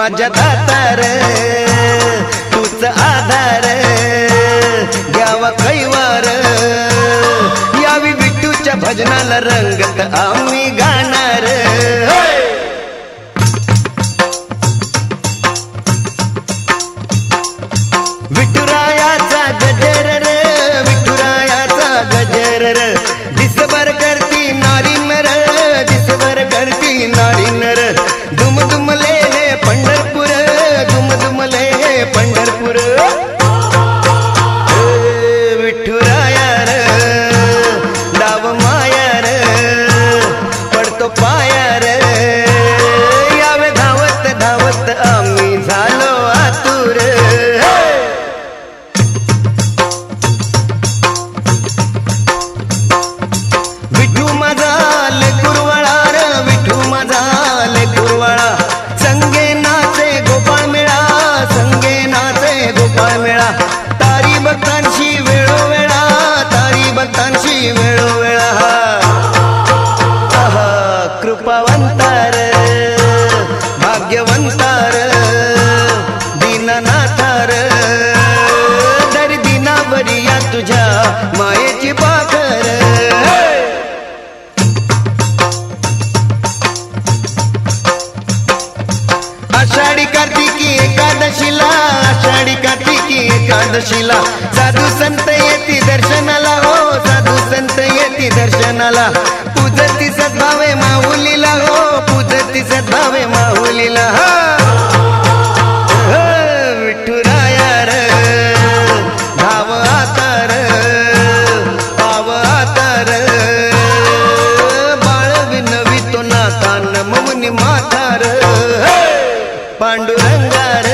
माझ्या दातार तूच आधार घ्यावा कैवार. यावी विठूच्या भजनाला रंगत आम्ही गाणार. विठुरायाचा गजर रे विठुरायाचा गजर रे. गोपाळ तारी भक्तांशी वेळोवेळा तारी भक्तांशी वेळोवेळा. कृपावंतार भाग्यवंतार दीननाथार. दर दिनावरी या तुझ्या एकादशीला साधू संत येती दर्शनाला हो साधू संत येती दर्शनाला. पूजती सद्भावे माहुलीला हो पूजती सद्भावे माऊलीला. हा. हो, विठुराया र धाव भाव आता र. बाळ विनवितो नाता नमवनी मातार हे! पांडुरंगार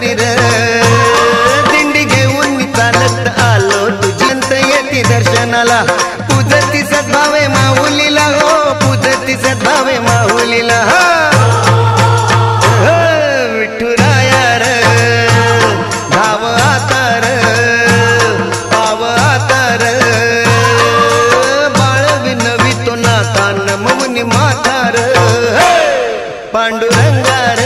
वार दिंडी घेऊन मी चालत आलो. तुझ्यंत येती दर्शनाला. पूजती सद्भावे माऊलीला हो. पूजती सद्भावे माऊलीला हो. हो, हा. हो, पांडुरंगार